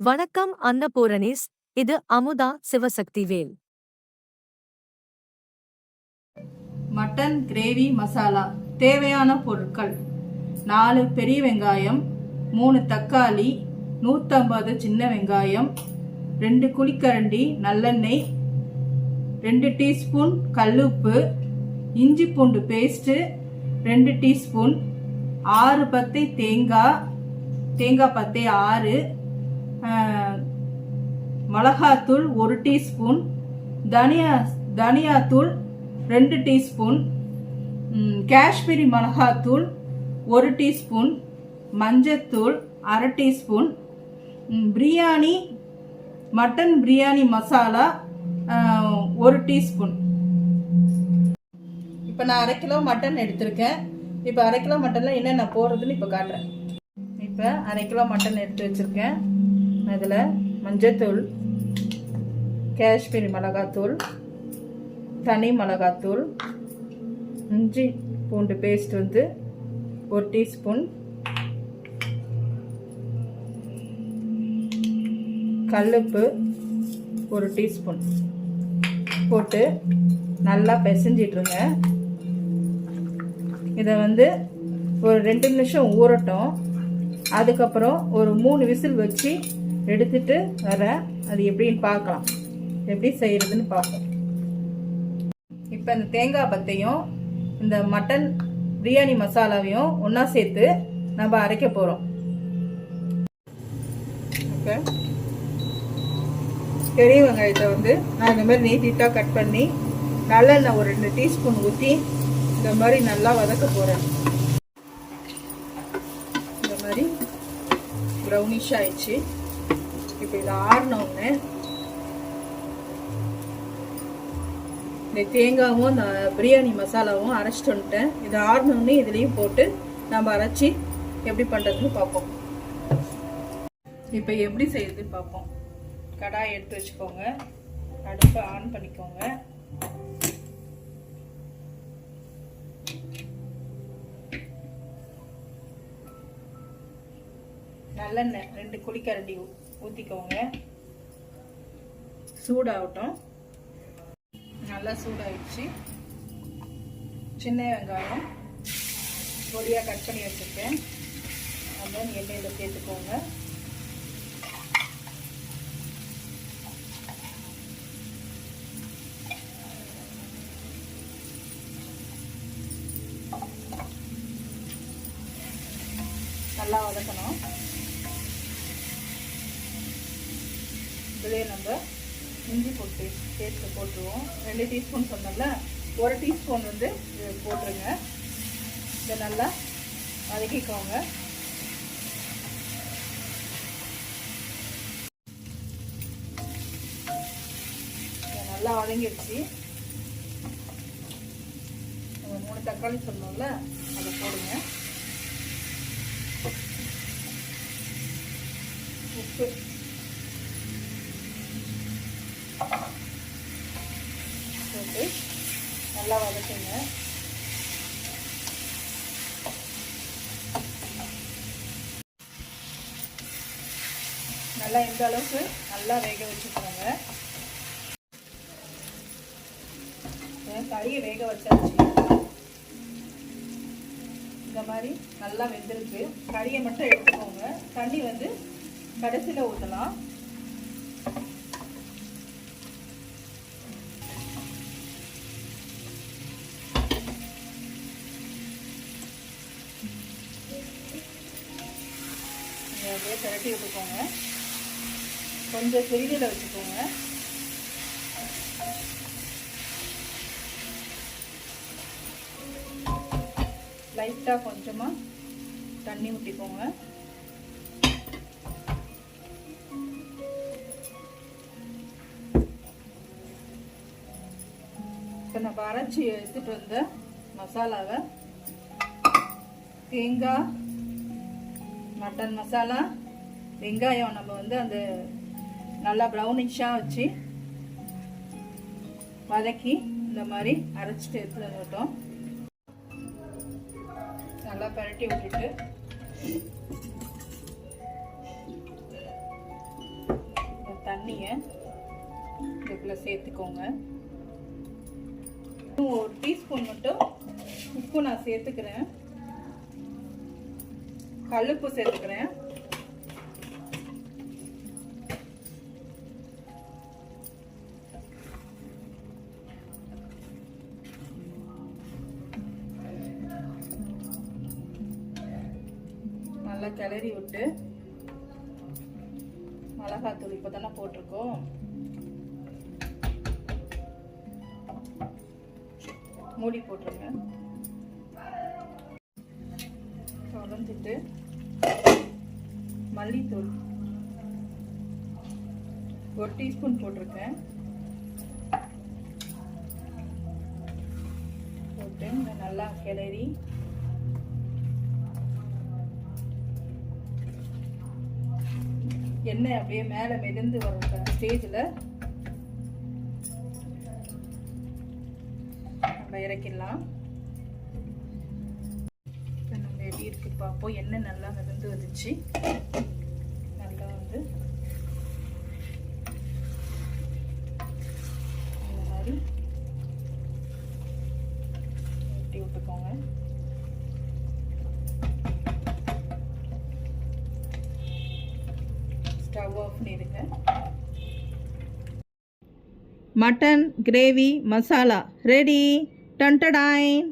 வணக்கம் அன்னபூரணிஸ். இது அமுதா சிவசக்தி வேல். Mutton gravy masala. தேவையான பொருட்கள். நாலு பெரிய வெங்காயம் மூணு தக்காளி நூற்றம்பது சின்ன வெங்காயம் ரெண்டு குழிக்கரண்டி நல்லெண்ணெய் ரெண்டு டீஸ்பூன் கல்லுப்பு இஞ்சி பூண்டு பேஸ்ட்டு ரெண்டு டீஸ்பூன் ஆறு பத்தை தேங்காய் தேங்காய் பத்தை ஆறு மிளகாத்தூள் ஒரு டீஸ்பூன் தனியா தனியாத்தூள் ரெண்டு டீஸ்பூன் காஷ்மீரி மிளகாத்தூள் ஒரு டீஸ்பூன் மஞ்சத்தூள் அரை டீஸ்பூன் பிரியாணி மட்டன் பிரியாணி மசாலா ஒரு டீஸ்பூன். இப்போ நான் அரை கிலோ மட்டன் எடுத்திருக்கேன். இப்போ அரை கிலோ மட்டனில் என்னென்ன போடுறதுன்னு இப்போ காட்டுறேன். இப்போ அரை கிலோ மட்டன் எடுத்து வச்சுருக்கேன். அதில் மஞ்சத்தூள் காஷ்மீரி மிளகாத்தூள் தனி மிளகாத்தூள் இஞ்சி பூண்டு பேஸ்ட் வந்து ஒரு டீஸ்பூன் கல்லுப்பு ஒரு டீஸ்பூன். போட்டு நல்லா பிசைஞ்சிட்ருங்க. இதை வந்து ஒரு ரெண்டு நிமிஷம் ஊறட்டும். அதுக்கப்புறம் ஒரு மூணு விசில் வச்சு எடுத்துட்டு வரேன் அது எப்படின்னு பார்க்கலாம். எப்படி செய்யறதுன்னு பார்ப்போம். இப்போ இந்த தேங்காய் பத்தையும் இந்த மட்டன் பிரியாணி மசாலாவையும் ஒன்றா சேர்த்து நம்ம அரைக்க போகிறோம் ஓகே. பெரிய வெங்காயத்தை வந்து நான் இந்த மாதிரி நீட்டிட்டாக கட் பண்ணி நல்லெண்ணெய் ஒரு ரெண்டு டீஸ்பூன் ஊற்றி இந்த மாதிரி நல்லா வதக்க போகிறேன் இந்த மாதிரி ப்ரௌனிஷ் ஆயிடுச்சு. இப்போ இதை ஆறின உடனே இந்த தேங்காவும் இந்த பிரியாணி மசாலாவும் அரைச்சிட்டு வந்துட்டேன். இதை ஆறினோடனே இதுலேயும் போட்டு நம்ம அரைச்சி எப்படி பண்ணுறதுன்னு பார்ப்போம். இப்போ எப்படி செய்யறதுன்னு பார்ப்போம். கடாய் எடுத்து வச்சுக்கோங்க. அடுப்பை ஆன் பண்ணிக்கோங்க. நல்லெண்ணெய் ரெண்டு குளிக்கரண்டி ஊற்றிக்கோங்க சூடாகட்டும். நல்லா சூடாயிடுச்சு. சின்ன வெங்காயம் பொடியாக கட் பண்ணி வச்சுருக்கேன். அதை எண்ணெயில் சேர்த்துக்கோங்க. நல்லா வதக்கணும். இதுலேயே நம்ம இஞ்சி போட்டு பேஸ்ட்டு போட்டுருவோம். ரெண்டு டீஸ்பூன் சொன்னோம்ல ஒரு டீஸ்பூன் வந்து இது போட்டுருங்க. இதை நல்லா வதக்கிக்கோங்க. நல்லா வதங்கிடுச்சு. நம்ம மூணு தக்காளி சொன்னோம்ல அதை போடுங்க. உப்பு. நல்லா வதக்குங்க. நல்லா இந்த அளவுக்கு நல்லா வேக வச்சுக்கோங்க. கறியை வேக வச்சாச்சு? இந்த மாதிரி நல்லா வெந்திருக்கு. கறியை மட்டும் எடுத்துக்கோங்க. தண்ணி வந்து கடைசியில் ஊற்றலாம் நல்லா திரட்டி விட்டுக்கோங்க. கொஞ்சம் சிறிதில் வச்சுக்கோங்க. லைட்டாக கொஞ்சமாக தண்ணி ஊற்றிக்கோங்க இப்போ நம்ம அரைச்சி எடுத்துகிட்டு வந்த மசாலாவை தேங்காய் மட்டன் மசாலா வெங்காயம் நம்ம வந்து அந்த நல்லா ப்ரௌனிஷாக வச்சு வதக்கி இந்த மாதிரி அரைச்சிட்டு எடுத்துகிட்டு வந்துட்டோம் நல்லா பரட்டி விட்டுட்டு. தண்ணியை இதுக்குள்ளே சேர்த்துக்கோங்க. இன்னும் ஒரு டீஸ்பூன் மட்டும் உப்பு நான் சேர்த்துக்கிறேன். கல்லுப்பு சேர்த்துக்கிறேன். நல்லா கிளறி விட்டு மிளகாத்தூள் இப்போ தானே போட்டிருக்கோம். மூடி போட்டுருங்க. தொடர்ந்துட்டு மல்லித்தூள் ஒரு டீஸ்பூன் போட்டிருக்கேன். போட்டு நல்லா கிளறி எண்ணெய் அப்படியே மேலே மிதந்து வர ஸ்டேஜில். நம்ம இறக்கிடலாம். இப்போ நம்ம எப்படி இருக்கு பார்ப்போம் எண்ணெய் நல்லா மிதந்து வந்துச்சு நல்லா வந்து இந்த மாதிரி வெட்டி விட்டுக்கோங்க ஸ்டவ் பண்ணிடுங்க மட்டன் கிரேவி மசாலா ரெடி டன்டடாயின்